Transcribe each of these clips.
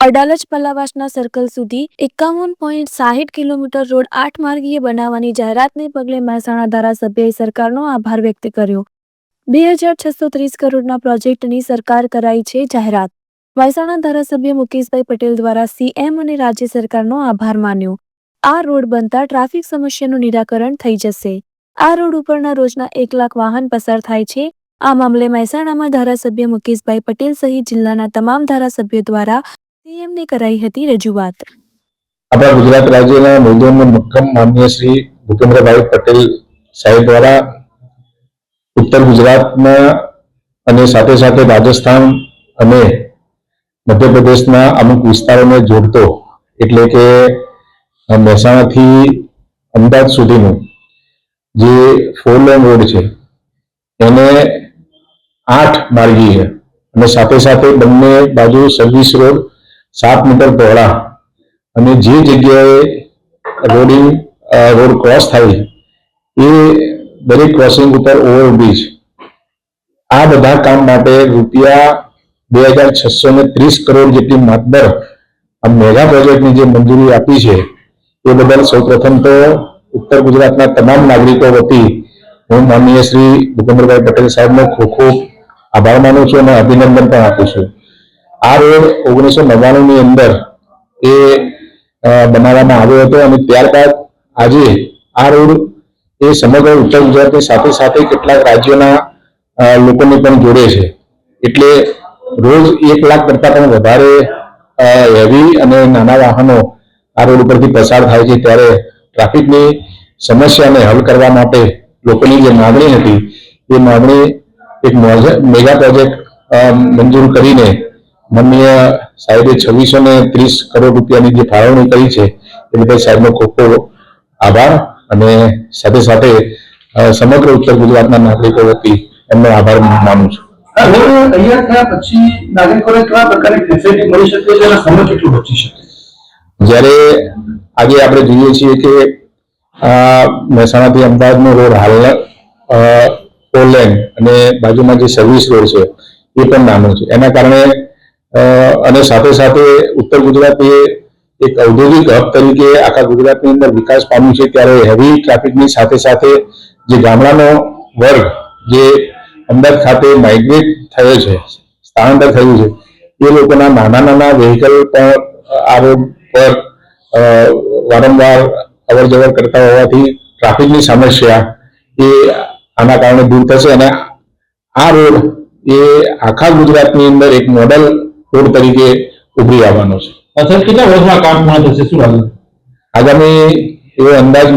Adalaj પલાવાસના circle સુધી એકાવન point સાહીઠ કિલોમીટર રોડ આઠ માર્ગીય બનાવવાની જાહેરાતને પગલે મહેસાણા ધારાસભ્યએ સરકારનો આભાર વ્યક્ત કર્યો. બે હજાર છસો ત્રીસ કરોડના પ્રોજેક્ટની સરકાર કરાઈ છે જાહેરાત. મહેસાણા ધારાસભ્ય મુકેશભાઈ પટેલ દ્વારા સીએમ અને રાજ્ય સરકારનો આભાર માન્યો. આ રોડ બનતા ટ્રાફિક સમસ્યાનું નિરાકરણ થઈ જશે. આ રોડ ઉપરના રોજના એક લાખ વાહન પસાર થાય છે. આ મામલે મહેસાણામાં ધારાસભ્ય મુકેશભાઈ પટેલ સહિત જિલ્લાના તમામ ધારાસભ્યો દ્વારા સીએમને કરાઈ હતી રજૂઆત. આપણા ગુજરાત રાજ્યના મુદ્દોનો મક્કમ માન્ય શ્રી ભૂપેન્દ્રભાઈ પટેલ સાહેબ દ્વારા ઉત્તર ગુજરાતના અને સાથે સાથે રાજસ્થાન અને મધ્યપ્રદેશના અમુક વિસ્તારોને જોડતો એટલે કે મહેસાણાથી અમદાવાદ સુધીનું જે ફોર લેન રોડ છે, એને આઠ માર્ગી છે અને સાથે સાથે બંને બાજુ સર્વિસ રોડ સાત મીટર પહોળા અને જે જગ્યાએ રોડિંગ રોડ ક્રોસ થાય એ દરેક ક્રોસિંગ ઉપર ઓવરબ્રિજ. આ બધા કામ માટે રૂપિયા બે હજાર છસો ને ત્રીસ કરોડ જેટલી માતબર આ મેગા પ્રોજેક્ટની જે મંજૂરી આપી છે, એ બદલ સૌપ્રથમ તો ઉત્તર ગુજરાતના તમામ નાગરિકો વતી હું માનનીય શ્રી ભૂપેન્દ્રભાઈ પટેલ સાહેબનો ખૂબ ખૂબ આભાર માનું છું અને અભિનંદન પણ આપું છું. આ રોડ ઓગણીસો નવ્વાણું ની અંદર એ બનાવવામાં આવ્યો હતો અને ત્યારબાદ આજે આ રોડ એ સમગ્ર ઉત્તર ગુજરાતની સાથે સાથે કેટલાક રાજ્યોના લોકોને પણ જોડે છે. એટલે રોજ એક લાખ કરતા પણ વધારે હેવી અને નાના વાહનો આ રોડ ઉપરથી પસાર થાય છે. ત્યારે ટ્રાફિકની સમસ્યાને હલ કરવા માટે લોકોની જે માંગણી હતી, એ માંગણી એક મેગા પ્રોજેક્ટ મંજૂર કરીને માનનીય સાહેબે છવ્વીસો ને ત્રીસ કરોડ રૂપિયાની જે ફાળવણી કરી છે એ બદલ સાહેબનો ખૂબ ખૂબ આભાર અને સાથે સાથે સમગ્ર ઉત્તર ગુજરાતના નાગરિકો વતી એમનો આભાર માનું છું. જ્યારે આજે આપણે જોઈએ છીએ કે મહેસાણાથી અમદાવાદનો રોડ હાલના ફોર લેન અને બાજુમાં જે સર્વિસ રોડ છે એ પણ નાનો છે. એના કારણે અને સાથે સાથે ઉત્તર ગુજરાત એ એક ઔદ્યોગિક હબ તરીકે આખા ગુજરાતની અંદર વિકાસ પામ્યું છે. ત્યારે હેવી ટ્રાફિકની સાથે સાથે જે ગામડાનો વર્ગ જે અમદાવાદ ખાતે માઇગ્રેટ થયો છે, સ્થળાંતર થયું છે, એ લોકોના નાના નાના વ્હીકલ પણ આ રોડ પર વારંવાર અવર જવર કરતા હોવાથી ટ્રાફિકની સમસ્યા એ આના કારણે દૂર થશે અને આ રોડ એ આખા ગુજરાતની અંદર એક મોડલ રોડ તરીકે ઉભરી આવવાનો છે. સર કેટલા વર્ષમાં કામ પૂર્ણ થશે? શું લાગે આગામી એવો અંદાજ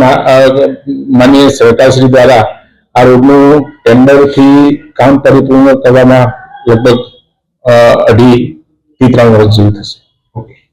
માનીએ સરકારશ્રી દ્વારા આ રોડનું ટેન્ડરથી કામ પરિપૂર્ણ કરવામાં લગભગ અઢી થી ત્રણ વર્ષ જેવું થશે.